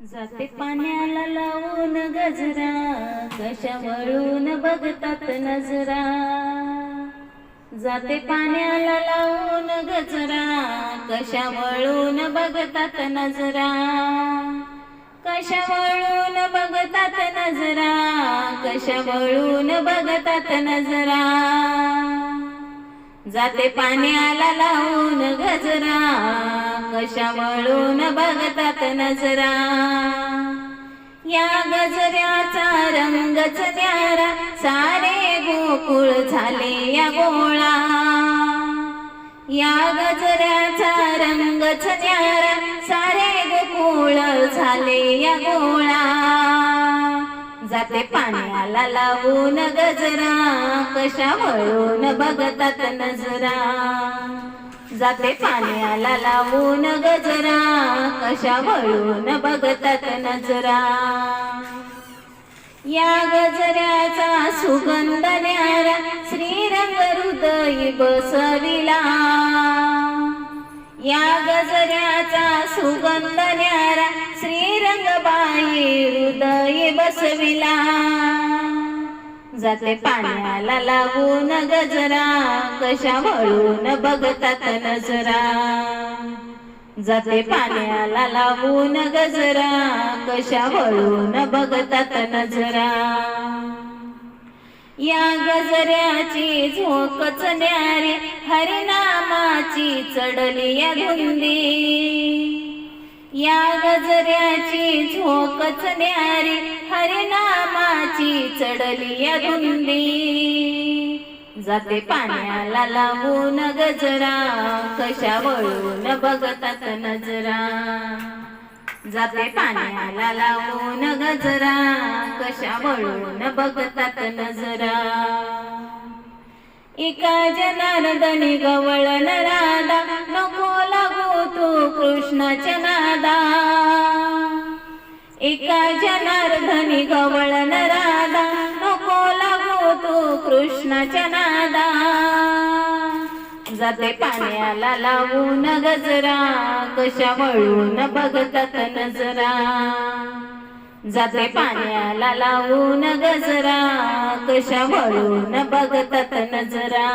जाते पाण्याला लावून गजरा कशा वळून बघतात नजरा. जाते पाण्याला लावून गजरा कशा वळून बघतात नजरा. कशा वळून बघतात नजरा कशा वळून बघतात नजरा. जाते पाण्याला लावून गजरा अशा वळून बघतात नजरा. या गजऱ्याचा रंगच न्यारा सारे गोकुळ झाले या गोळा. या गजऱ्याचा रंगच न्यारा सारे गोकुळ झाले या गोळा. जाते पाण्याला लावून गजरा कशा वळून बघतात नजरा. जाते पाण्याला लावून गजरा. कशा वळून बघतात नजरा. या गजऱ्याचा सुगंध न्यारा. श्रीरंग हृदय बसविला. या गजऱ्याचा सुगंध न्यारा. जाते पाण्याला लावून गजरा. कशा वळून बघतात नजरा. जाते पाण्याला लावून गजरा. कशा वळून बघतात नजरा. या गजऱ्याची झोकच न्यारी हरिनामाची चढली या धुंदी. या गजऱ्या झोकच न्यारी हरिनामाची चढली या धुंदी. जाते पाण्याला लावून गजरा कशा वळून बघतात नजरा. जाते पाण्याला लावून गजरा कशा वळून बघतात नजरा. एका जनार्दनी गवळण राधा नको लागू तू कृष्णाच्या नादा. एका जनार्दनी गवळण राधा नको लागू तू कृष्णाच्या नादा. जाते पाण्याला लावून गजरा कशा वळून बघतात नजरा. जाते पाण्याला लावून गजरा कशा वळून बघतात नजरा.